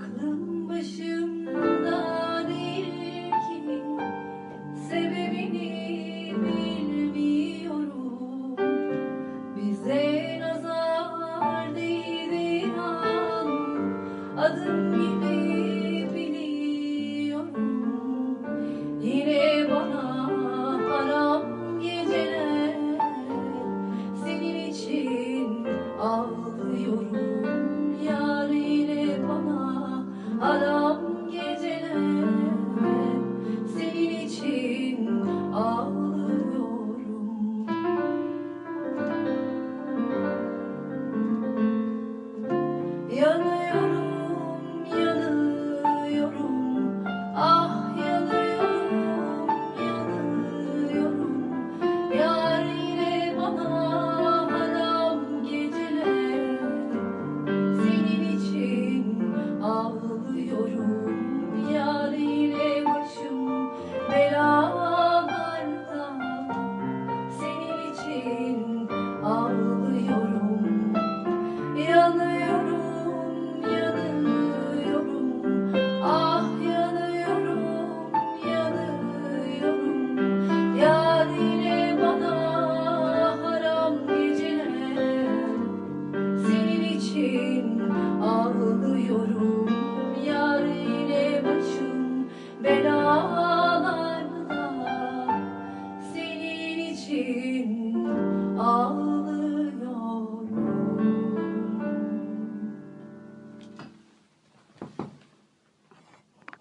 Aklım başımda değil ki Sebebini bilmiyorum. Bize nazar değdiğin Adım gibi biliyorum. Yine bana haram geceler Senin için ağlıyorum. adam geceler senin için ağlıyorum. ağlıyorum.